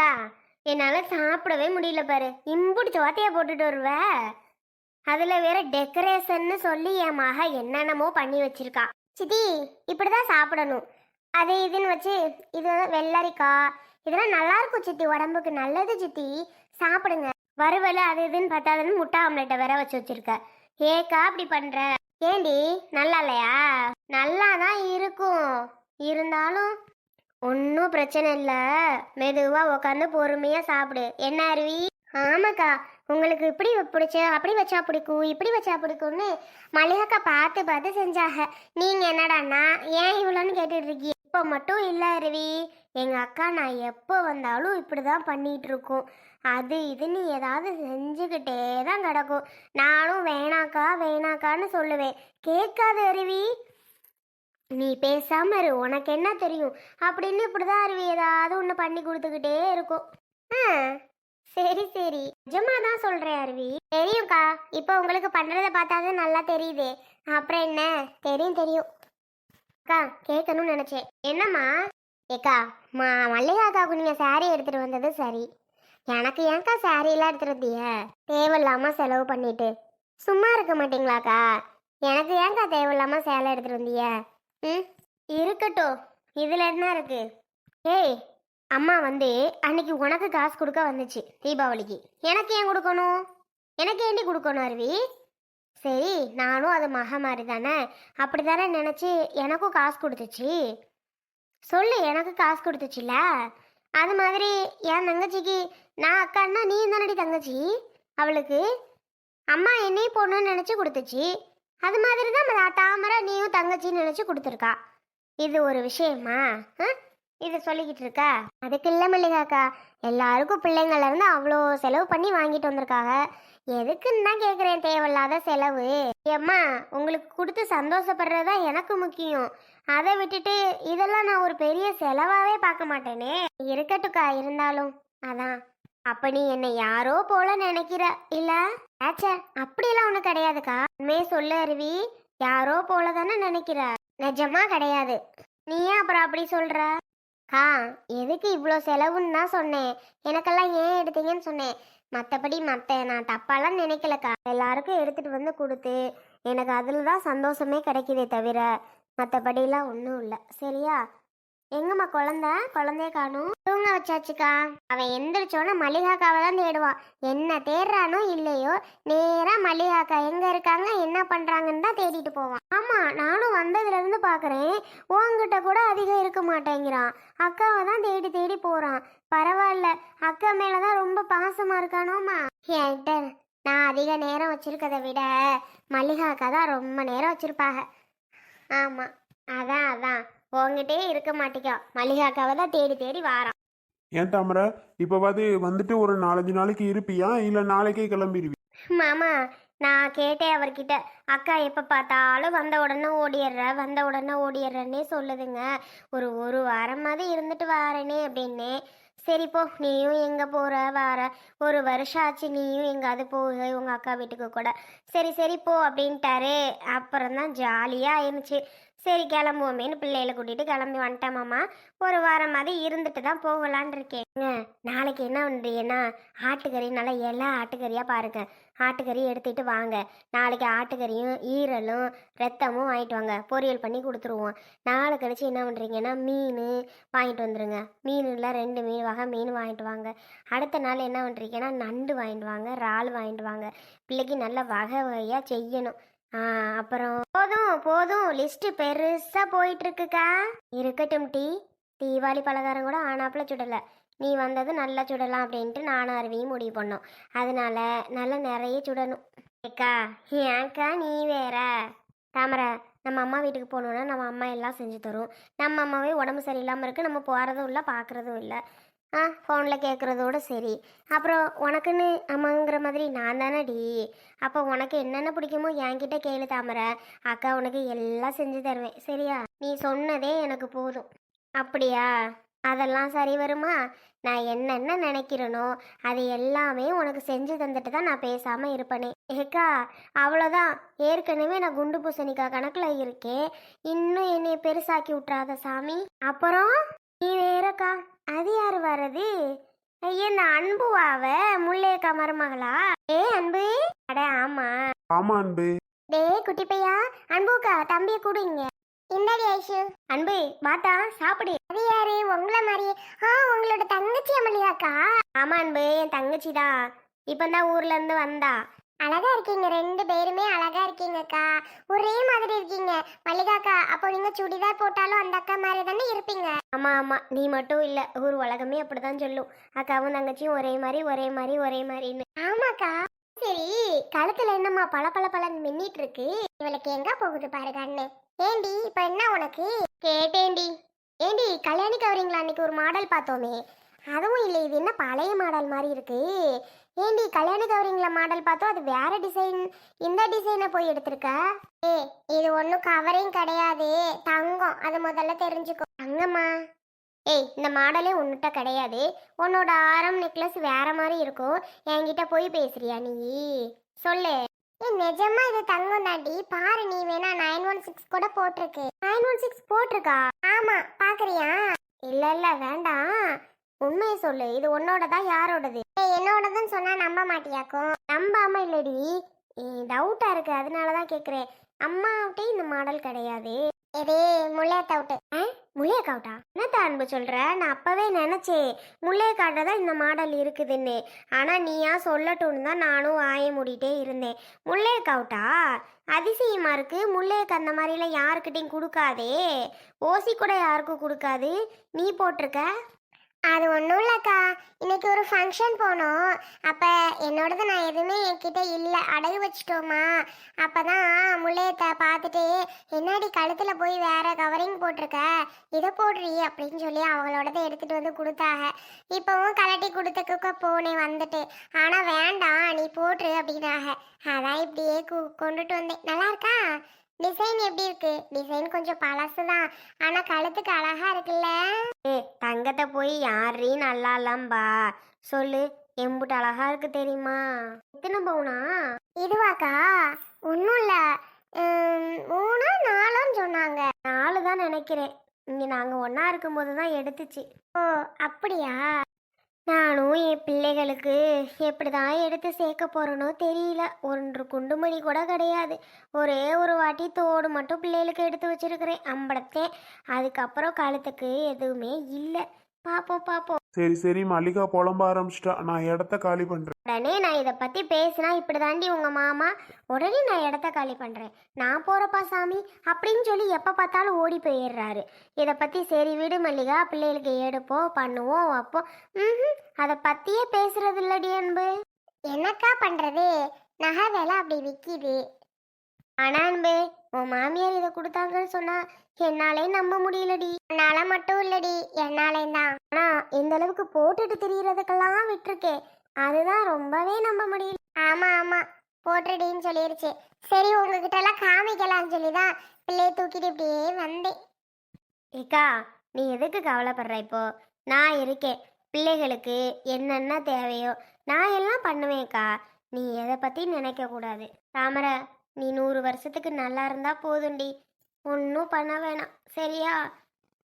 அக்கா என்னால் சாப்பிடவே முடியல பாரு. இம்புடி சோத்தையை போட்டுட்டு வருவ. அதில் வேற டெக்கரேஷன்னு சொல்லி என் மக என்னென்னமோ பண்ணி வச்சிருக்கா. சித்தி இப்படிதான் சாப்பிடணும். அது இதுன்னு வச்சு இது வெள்ளரிக்காய் இதெல்லாம் நல்லா இருக்கும் சித்தி உடம்புக்கு நல்லது சித்தி. சாப்பிடுங்க. வறுவல் அது இதுன்னு பார்த்தாதுன்னு முட்டை ஆம்லெட்டை வேற வச்சு வச்சிருக்க. ஏக்கா அப்படி பண்ற? ஏண்டி நல்லா இல்லையா? நல்லா தான் இருக்கும். இருந்தாலும் ஒன்றும் பிரச்சனை இல்லை. மெதுவாக உட்காந்து பொறுமையாக சாப்பிடு. என்ன அருவி? ஆமாக்கா உங்களுக்கு இப்படி பிடிச்ச அப்படி வச்சா பிடிக்கும் இப்படி வச்சா பிடிக்கும்னு மல்லிகாக்கா பார்த்து பார்த்து செஞ்சாக நீங்கள் என்னடான்னா ஏன் இவ்வளோன்னு கேட்டுட்டு இருக்கீங்க? இப்போ மட்டும் இல்லை அருவி. எங்கள் அக்கா நான் எப்போ வந்தாலும் இப்படி தான் பண்ணிகிட்டு இருக்கோம். அது இதுன்னு ஏதாவது செஞ்சுக்கிட்டே தான் கிடக்கும். நானும் வேணாக்கா வேணாக்கான்னு சொல்லுவேன். கேட்காது அருவி. நீ பேசாம இரு உனக்கு என்ன தெரியும்? அப்படின்னு இப்படிதான் அருவி ஏதாவது ஒன்று பண்ணி கொடுத்துக்கிட்டே இருக்கும். ஆ சரி சரி. நிஜமா தான் சொல்றேன் அருவி. தெரியும்க்கா. இப்போ உங்களுக்கு பண்றத பார்த்தாதான் நல்லா தெரியுது. அப்புறம் என்ன? தெரியும் தெரியும். அக்கா கேட்கணும்னு நினைச்சேன். என்னம்மா? ஏக்கா மா மல்லிகாக்காவுக்கு நீங்க சாரி எடுத்துட்டு வந்தது சரி. எனக்கு ஏன்க்கா சாரியெல்லாம் எல்லாம் எடுத்துட்டு வந்தீங்க தேவையில்லாம செலவு பண்ணிட்டு. சும்மா இருக்க மாட்டீங்களாக்கா? எனக்கு ஏன்க்கா தேவையில்லாம சேலை எடுத்துட்டு வந்தீங்க ம் இருக்கட்டும். இதுல என்ன இருக்கு? ஏய் அம்மா வந்து அன்னைக்கு உனக்கு காசு கொடுக்க வந்துச்சு தீபாவளிக்கு. எனக்கு ஏன் கொடுக்கணும்? எனக்கு ஏண்டி கொடுக்கணும் அருவி? சரி நானும் அது மக மாதிரி தானே. அப்படி தானே நினச்சி எனக்கும் காசு கொடுத்துச்சு? சொல்லு எனக்கு காசு கொடுத்துச்சுல? அது மாதிரி என் தங்கச்சிக்கு நான் அக்கான்னா நீ தானடி தங்கச்சி? அவளுக்கு அம்மா என்னையும் பொண்ணுன்னு நினச்சி கொடுத்துச்சு. அது மாதிரி தான் நம்ம தாமரை நீயும் தங்கச்சின்னு நினச்சி கொடுத்துருக்கா. இது ஒரு விஷயமா? ஆ? இது சொல்லிக்கிட்டு இருக்கா? அதுக்கு இல்லை மல்லிகாக்கா. எல்லாருக்கும் பிள்ளைங்கள்லேருந்து அவ்வளோ செலவு பண்ணி வாங்கிட்டு வந்திருக்காங்க. எதுக்குன்னு தான் கேட்குறேன் தேவையில்லாத செலவு. ஏம்மா உங்களுக்கு கொடுத்து சந்தோஷப்படுறது தான் எனக்கு முக்கியம். அதை விட்டுட்டு இதெல்லாம் நான் ஒரு பெரிய செலவாகவே பார்க்க மாட்டேனே. இருக்கட்டுக்கா இருந்தாலும். அதான். அப்ப நீ என்னை யாரோ போல நினைக்கிற? இல்ல? ஆச்சே அப்படியெல்லாம் ஒண்ணு கிடையாதுக்கா. உண்மையே சொல்லு அருவி. யாரோ போல தானே நினைக்கிற? நிஜமா கிடையாது. நீ ஏன் அப்புறம் அப்படி சொல்ற? கா எதுக்கு இவ்வளோ செலவுன்னு தான் சொன்னேன். எனக்கெல்லாம் ஏன் எடுத்தீங்கன்னு சொன்னேன். மற்றபடி மற்ற நான் தப்பாலாம் நினைக்கலக்கா. எல்லாருக்கும் எடுத்துட்டு வந்து கொடுத்து எனக்கு அதில் தான் சந்தோஷமே கிடைக்குதே தவிர மற்றபடிலாம் ஒன்றும் இல்லை. சரியா? எங்கம்மா குழந்த? குழந்தைய காணும். தூங்க வச்சாச்சுக்கா. அவன் எந்திரிச்சோன்னே மல்லிகாக்காவை தான் தேடுவான். என்ன தேடுறானோ இல்லையோ நேரா மல்லிகாக்கா எங்க இருக்காங்க என்ன பண்றாங்கன்னு தான் தேடிட்டு போவான். ஆமா நானும் வந்ததுல இருந்து பாக்குறேன் கூட அதிகம் இருக்க மாட்டேங்கிறான். அக்காவை தான் தேடி தேடி போறான். பரவாயில்ல அக்கா மேலதான் ரொம்ப பாசமா இருக்கானோமா என்கிட்ட நான் அதிக நேரம் வச்சிருக்கதை விட மல்லிகாக்கா தான் ரொம்ப நேரம் வச்சிருப்பாங்க. ஆமா அதான் அதான். உங்ககிட்டே இருக்க மாட்டேக்கோ. மல்லிகாக்காவை தான் தேடி தேடி வாரான். ஏன் தாமரை? இப்போவாது வந்துட்டு ஒரு நாலஞ்சு நாளைக்கு இருப்பியா? இல்லை நாளைக்கே கிளம்பிடுவி? மாமா நான் கேட்டேன் அவர்கிட்ட. அக்கா எப்போ பார்த்தாலும் வந்த உடனே ஓடிடுற வந்த உடனே ஓடிடுறேன்னே சொல்லுதுங்க. ஒரு ஒரு வாரமாவது இருந்துட்டு வாரேனே அப்படின்னே. சரி போ நீயும் எங்கே போகிற வார. ஒரு வருஷம் ஆச்சு நீயும் எங்காவது போக உங்கள் அக்கா வீட்டுக்கு கூட. சரி சரி போ அப்படின்ட்டாரு. அப்புறம் தான் ஜாலியாக ஆயிருந்துச்சு சரி கிளம்புவோமேன்னு பிள்ளைகளை கூட்டிகிட்டு கிளம்பி வந்துட்டேன் ஒரு வாரம் மாதிரி இருந்துட்டு தான் போகலான் இருக்கேங்க நாளைக்கு என்ன பண்ணுறீங்கன்னா ஆட்டுக்கறி நல்லா எல்லா ஆட்டுக்கறியாக பாருங்க. ஆட்டுக்கறி எடுத்துகிட்டு வாங்க. நாளைக்கு ஆட்டுக்கறியும் ஈரலும் ரத்தமும் வாங்கிட்டு வாங்க. பொரியல் பண்ணி கொடுத்துருவோம். நாளை கழிச்சு என்ன பண்ணுறீங்கன்னா மீன் வாங்கிட்டு வந்துடுங்க மீனில் ரெண்டு மீன் வகை மீன் வாங்கிட்டு வாங்க. அடுத்த நாள் என்ன பண்ணுறீங்கன்னா நண்டு வாங்கிட்டு வாங்க இறால் வாங்கிட்டு வாங்க. பிள்ளைக்கு நல்ல வகை வகையாக செய்யணும். அப்புறம் போதும் போதும். லிஸ்ட் பெருசா போயிட்டு இருக்குக்கா இருக்கட்டும் டீ. தீபாவளி பலகாரம் கூட ஆனாப்புல சுடலை. நீ வந்தது நல்லா சுடலாம் அப்படின்ட்டு நானும் அருவியும் முடிவு பண்ணோம். அதனால நல்லா நிறைய சுடணும். ஏக்கா ஏன்க்கா நீ வேற? தாமரை நம்ம அம்மா வீட்டுக்கு போகணுன்னா நம்ம அம்மா எல்லாம் செஞ்சு தரும். நம்ம அம்மாவே உடம்பு சரியில்லாமல் இருக்கு. நம்ம போகிறதும் இல்லை பார்க்குறதும் இல்லை. ஆ ஃபோனில் கேட்குறதோட சரி. அப்புறம் உனக்குன்னு அம்மாங்கிற மாதிரி நான் தானே டி. அப்போ உனக்கு என்னென்ன பிடிக்குமோ என்கிட்ட கேளு தாமரை. அக்கா உனக்கு எல்லாம் செஞ்சு தருவேன். சரியா? நீ சொன்னதே எனக்கு போதும். அப்படியா? அதெல்லாம் சரி வருமா? நான் என்னென்ன நினைக்கிறேனோ அது எல்லாமே உனக்கு செஞ்சு தந்துட்டு தான் நான் பேசாமல் இருப்பேனே. ஏக்கா அவ்வளோதான் ஏற்கனவே நான் குண்டு பூசணிக்கா கணக்கில் இருக்கேன். இன்னும் என்னை பெருசாக்கி விட்றாத சாமி. அப்புறம்? நீ வேறக்கா. அது யார் வர்றது ஐயா இந்த அன்புவா அவ முல்லையக்கா மருமகளா? ஏ அன்பு. அட ஆமா. ஆமா அன்பு. டேய் குட்டி பையா அன்புக்கா தம்பிய கூடுங்க. இந்தாடி ஐஷு. அன்பு பாத்தா சாப்பிடு. அது யாரு? உங்களை மாதிரியே ஆ உங்களோட தங்கச்சி அமளியாக்கா? ஆமா அன்பு என் தங்கச்சி தான் இப்பதான் ஊர்ல இருந்து வந்தா. அழகா இருக்கீங்க. ரெண்டு பேருமே அழகா இருக்கீங்கக்கா. ஒரே மாதிரி இருக்கீங்க. மல்லிகாக்கா அப்போ நீங்க சுடிதார் போட்டாலும் அந்த அக்கா மாதிரி தானே இருப்பீங்க? ஆமா ஆமா. நீ மட்டும் இல்ல. ஊர் உலகமே அப்படிதான் சொல்லும். அக்காவும் தங்கச்சியும் ஒரே மாதிரி ஒரே மாதிரி ஒரே மாதிரின்னு. ஆமாக்கா. சரி கழுத்துல என்னம்மா பல பல பலன்னு மின்னிட்டு இருக்கு? இவளுக்கு எங்க போகுது பாரு கண்ணு ஏண்டி இப்ப என்ன உனக்கு? கேட்டேண்டி ஏண்டி கல்யாணி கவரிங்களா அன்னைக்கு? ஒரு மாடல் பார்த்தோமே. அதுவும் இல்லை இது என்ன பழைய மாடல் மாதிரி இருக்கு? ஏண்டி கல்யாண கவரிங்களா மாடல் பார்த்தோம் அது வேற டிசைன் இந்த டிசைனை போய் எடுத்திருக்க? ஏ இது ஒன்றும் கவரையும் கிடையாது. தங்கம் அது முதல்ல தெரிஞ்சுக்கோ. தங்கம்மா. ஏய் இந்த மாடலே உன்கிட்ட கிடையாது. உன்னோட ஆரம் நெக்லஸ் வேற மாதிரி இருக்கும். என்கிட்ட போய் பேசுறியா நீ? சொல்லு. ஏய், நிஜமா இது தங்கம் தாண்டி? பாரு நீ வேணா நைன் ஒன் சிக்ஸ் கூட போட்டிருக்கு. நைன் ஒன் சிக்ஸ் போட்டிருக்கா? ஆமா பாக்குறியா? இல்ல இல்ல வேண்டாம். உண்மையை சொல்லு. இது உன்னோட தான் யாரோடது? என்னோடதுன்னு சொன்னா நம்ப மாட்டியாக்கும்? நம்பாம இல்லடி. டவுட்டா இருக்கு. அதனாலதான் கேக்குறேன். அம்மாவிட்டே இந்த மாடல் கிடையாது. இது முள்ளையத்தவுட்டு முள்ளையக்காவட்டா என்னத்த அன்பு சொல்ற? நான் அப்பவே நினைச்சேன் முள்ளையக்காட்ட தான் இந்த மாடல் இருக்குதுன்னு. ஆனா நீயா சொல்லட்டும்னு தான் நானும் ஆய மூடிட்டே இருந்தேன். முள்ளையக்காவட்டா அதிசயமா இருக்கு. முள்ளையக்கு அந்த மாதிரிலாம் யாருக்கிட்டையும் கொடுக்காதே. ஓசி கூட யாருக்கும் கொடுக்காது. நீ போட்டிருக்க? அது ஒன்றும் இல்லைக்கா இன்னைக்கு ஒரு ஃபங்க்ஷன் போனோம். அப்போ என்னோடது நான் எதுவுமே என்கிட்ட இல்லை. அடகு வச்சிட்டோமா. அப்போ தான் முள்ளையத்தை பார்த்துட்டு என்னடி கழுத்தில் போய் வேற கவரிங் போட்டிருக்க? இதை போடுறி அப்படின்னு சொல்லி அவங்களோடதை எடுத்துகிட்டு வந்து கொடுத்தாங்க. இப்போவும் கலட்டி கொடுத்துக்க போனேன் வந்துட்டு. ஆனால் வேண்டாம் நீ போட்டுரு அப்படின்னாங்க. அதான் இப்படியே கொண்டுட்டு வந்தேன். நல்லா இருக்கா? டிசைன் எப்படி இருக்கு? டிசைன் கொஞ்சம் பழசு தான் ஆனால் கழுத்துக்கு அழகா இருக்குல்ல? ஏ தங்கத்தை போய் யாரீ நல்லா இல்லம்பா. சொல்லு எம்புட்டு அழகா இருக்கு தெரியுமா? எத்தனை பவுனா? இதுவாக்கா? ஒன்றும் இல்லை. மூணா நாலான்னு சொன்னாங்க. நாலு தான் நினைக்கிறேன். இங்கே நாங்கள் ஒன்றா இருக்கும்போது தான் எடுத்துச்சு. ஓ அப்படியா? நானும் என் பிள்ளைகளுக்கு எப்படி தான் எடுத்து சேர்க்க போகிறேனோ தெரியல. ஒன்று குண்டுமணி கூட கிடையாது. ஒரே ஒரு வாட்டி தோடு மட்டும் பிள்ளைகளுக்கு எடுத்து வச்சிருக்கிறேன். அம்படத்தேன் அதுக்கப்புறம் காலத்துக்கு எதுவுமே இல்லை. பார்ப்போம் பார்ப்போம் சரி சரி மல்லிகா புலம்ப ஆரம்பிச்சிட்டா. நான் இடத்த காலி பண்றேன். உடனே நான் இதை பற்றி பேசினா இப்படி தாண்டி உங்கள் மாமா. உடனே நான் இடத்த காலி பண்ணுறேன் நான் போகிறப்பா சாமி அப்படின்னு சொல்லி எப்போ பார்த்தாலும் ஓடி போயிடுறாரு. இதை பற்றி சரி விடு மல்லிகா பிள்ளைகளுக்கு எடுப்போம் பண்ணுவோம் வைப்போம். ம் அதை பற்றியே பேசுறது இல்லடி அன்பு. என்னக்கா பண்ணுறது நகை விலை அப்படி விற்கிது ஆனா அன்பே உன் மாமியார் இதை கொடுத்தாங்கன்னு சொன்னா என்னாலே நம்ப முடியலடி. என்னால மட்டும் இல்லடி என்னாலே தான். ஆனா இந்த அளவுக்கு போட்டுட்டு தெரியறதுக்கெல்லாம் விட்டுருக்கேன் அதுதான் ரொம்பவே நம்ப முடியல. ஆமா ஆமா. போட்டுடின்னு சொல்லிருச்சு. சரி உங்ககிட்ட எல்லாம் காமிக்கலாம்னு சொல்லி தான் பிள்ளைய தூக்கிட்டு இப்படியே வந்தேன். ஏக்கா நீ எதுக்கு கவலைப்படுற இப்போ? நான் இருக்கேன். பிள்ளைகளுக்கு என்னென்ன தேவையோ நான் எல்லாம் பண்ணுவேன்க்கா. நீ எதை பற்றி நினைக்க கூடாது தாமரை நீ நூறு வருஷத்துக்கு நல்லா இருந்தா போதும்டி ஒன்றும் பண்ண வேணாம். சரியா?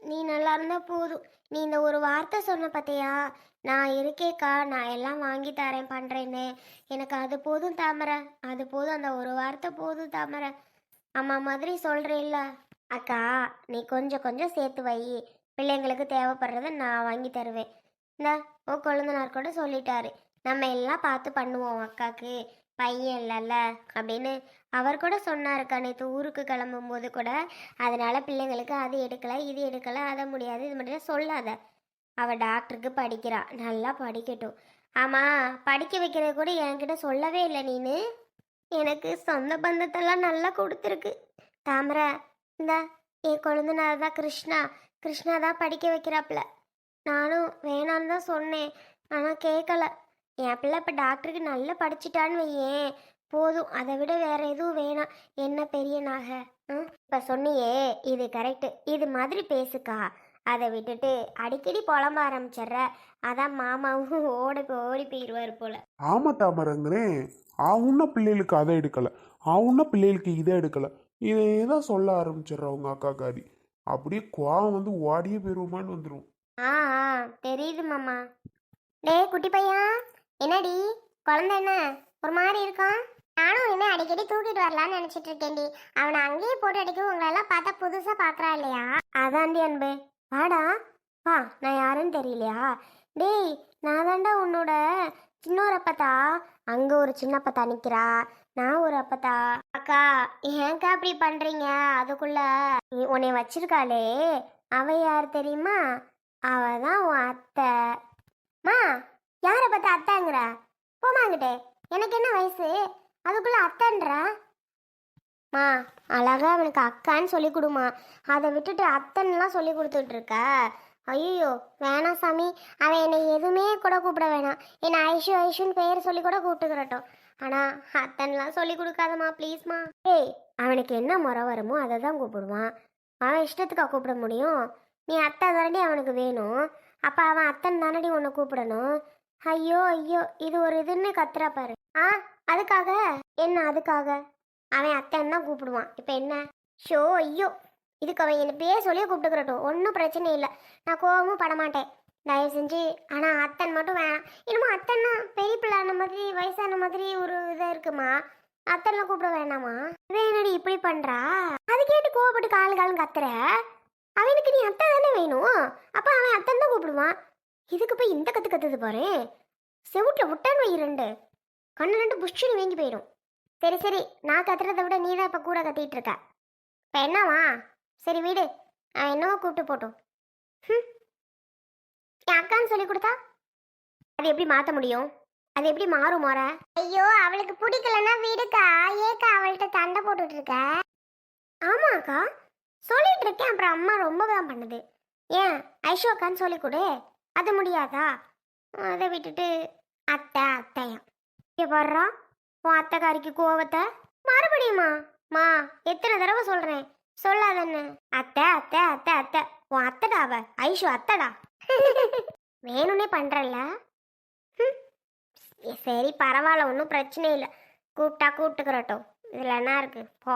நீ நல்லா இருந்தா போதும். நீ இந்த ஒரு வார்த்தை சொன்ன பார்த்தியா நான் இருக்கேக்கா நான் எல்லாம் வாங்கி தரேன் பண்ணுறேன்னு எனக்கு அது போதும் தாமரை. அது போதும் அந்த ஒரு வார்த்தை போதும் தாமரை. அம்மா மாதிரி சொல்கிறேல்ல அக்கா நீ கொஞ்சம் கொஞ்சம் சேர்த்து வை. பிள்ளைங்களுக்கு தேவைப்படுறத நான் வாங்கி தருவேன். இந்த ஓ கொழுந்தனார் கூட சொல்லிட்டாரு. நம்ம எல்லாம் பார்த்து பண்ணுவோம் அக்காக்கு. பையன் இல்லைல்ல அப்படின்னு அவர் கூட சொன்னாருக்கா நேற்று ஊருக்கு கிளம்பும்போது கூட அதனால பிள்ளைங்களுக்கு அது எடுக்கலை இது எடுக்கலை அதை முடியாது இது மட்டும் சொல்லாத. அவள் டாக்டருக்கு படிக்கிறா. நல்லா படிக்கட்டும். ஆமாம் படிக்க வைக்கிறது கூட என்கிட்ட சொல்லவே இல்லை நீனு. எனக்கு சொந்த பந்தத்தெல்லாம் நல்லா கொடுத்துருக்கு. தாமரை இந்த என் கொழுந்தனார் தான் கிருஷ்ணா. கிருஷ்ணா தான் படிக்க வைக்கிறாப்புல நானும் வேணான்னு தான் சொன்னேன். ஆனால் கேட்கல என் பிள்ளை இப்போ டாக்டருக்கு நல்லா படிச்சிட்டான்னு வையேன். போதும். அதை விட வேற எதுவும் வேணாம். என்ன பெரிய நகை? இப்போ சொன்னியே இது கரெக்டு இது மாதிரி பேசுக்கா. அதை விட்டுட்டு அடிக்கடி புலம்ப ஆரம்பிச்சிடுற. அதான் மாமாவும் ஓடி ஓடி போயிடுவார் போல. ஆமா தாமரங்கிறேன் அவன பிள்ளைகளுக்கு அதை எடுக்கல. அவன பிள்ளைகளுக்கு இதை எடுக்கல. இதை தான் சொல்ல ஆரம்பிச்சிடுறா உங்க அக்கா காரி. அப்படியே கோவம் வந்து ஓடியே போயிருவோமான்னு வந்துடும் ஆ ஆ. தெரியுது மாமா. டேய் குட்டி பையன். என்னடி குழந்தை என்ன? ஒரு மாதிரி இருக்கான்? நானும் என்ன அடிக்கடி தூக்கிட்டு வரலாம்னு நினைச்சிட்டு இருக்கேன்டி அவனை அங்கேயே போட்டு அடிக்க உங்களெல்லாம் பார்த்தா புதுசா பாக்குறா இல்லையா? அதான்டி அன்பு. வாடா. வா நான் யாருன்னு தெரியலையா? டேய் நான் தாண்டா உன்னோட சின்னொரு அப்பத்தா. அங்க ஒரு சின்ன அப்பத்தா நிக்கிறா. நான் ஒரு அப்பத்தா. அக்கா ஏன்க்கா அப்படி பண்றீங்க? அதுக்குள்ள நீ உன்னை வச்சிருக்காளே. அவ யார் தெரியுமா? அவ தான் உன் அத்தை. பார்த்தா போமாங்கிட்டே எனக்கு என்ன வயசு? அதுக்குள்ள அத்தன்றா? மா அழகா அவனுக்கு அக்கான்னு சொல்லி கொடுமா. அதை விட்டுட்டு அத்தன்லாம் சொல்லி கொடுத்துட்டு இருக்க ஐயோ வேணாம் சாமி. அவன் என்னை எதுவுமே கூட கூப்பிட வேணாம். என்னை ஐஷு ஐஷுன்னு பேர் சொல்லி கூட கூப்பிட்டுக்கிறட்டும். ஆனால் அத்தன்லாம் சொல்லி கொடுக்காதம்மா ப்ளீஸ்மா ஏய் அவனுக்கு என்ன முறை வருமோ அதை தான் கூப்பிடுவான். அவன் இஷ்டத்துக்கா கூப்பிட முடியும். நீ அத்தை தானடி அவனுக்கு வேணும். அப்போ அவன் அத்தன் தானடி உன்னை கூப்பிடணும். ஐயோ ஐயோ இது ஒரு இதுன்னு கத்துறா பாரு. ஆ அதுக்காக? என்ன அதுக்காக? அவன் அத்தைன்னு தான் கூப்பிடுவான். இப்போ என்ன? ஷோ ஐயோ. இதுக்கு அவன் என்ன பேர் சொல்லி கூப்பிட்டுக்கிறட்டும். ஒன்றும் பிரச்சனை இல்லை. நான் கோவமும் படமாட்டேன். தயவு செஞ்சு ஆனால் அத்தன் மட்டும் வேணாம். என்னமோ அத்தன்னா பெரிய பிள்ளான மாதிரி வயசான மாதிரி ஒரு இதாக இருக்குமா? அத்தனை கூப்பிட வேணாமா? வேணடி இப்படி பண்ணுறா அது கேட்டு கோவப்பட்டு காலு காலம் கத்துற? அவனுக்கு நீ அத்தை தானே வேணும். அப்போ அவன் அத்தன் தான் கூப்பிடுவான். இதுக்கு போய் இந்த கத்து கத்துது பாரு. செவுட்டில் விட்டான்னு வை ரெண்டு. கண்ணு ரெண்டு புஷ்ஷுன்னு வேங்கி போயிடும். சரி சரி நான் கத்துறதை விட நீ தான் இப்போ கூட கத்திட்டு இருக்க. இப்போ என்னவா? சரி வீடு. நான் என்னவோ கூப்பிட்டு போட்டோம். ம் என் அக்கான்னு சொல்லி கொடுத்தா? அது எப்படி மாற்ற முடியும்? அது எப்படி மாறும் மோற? ஐயோ அவளுக்கு பிடிக்கலன்னா வீடுக்கா. ஏக்கா அவள்கிட்ட சண்டை போட்டுட்டு இருக்க? ஆமாக்கா சொல்லிட்டு இருக்கேன். அப்புறம் அம்மா ரொம்ப தான் பண்ணுது. ஏன்? ஐஷோ அக்கான்னு சொல்லி கொடு. அது முடியாதா? அதை விட்டுட்டு அத்தை அத்தையா. இங்கே வர்றா உன் அத்தைக்காரிக்கு கோவத்தை மறுபடியுமா? மா எத்தனை தடவை சொல்கிறேன் சொல்லாதன்னு. அத்தை அத்தை அத்தை அத்தை. உன் அத்தைடா அவ. ஐஷு அத்தடா. வேணும்னே பண்ணுறல்ல சரி பரவாயில்ல ஒன்றும் பிரச்சனை இல்லை. கூப்பிட்டா கூப்பிட்டுக்கிறட்டும். இதில் என்ன இருக்கு? போ.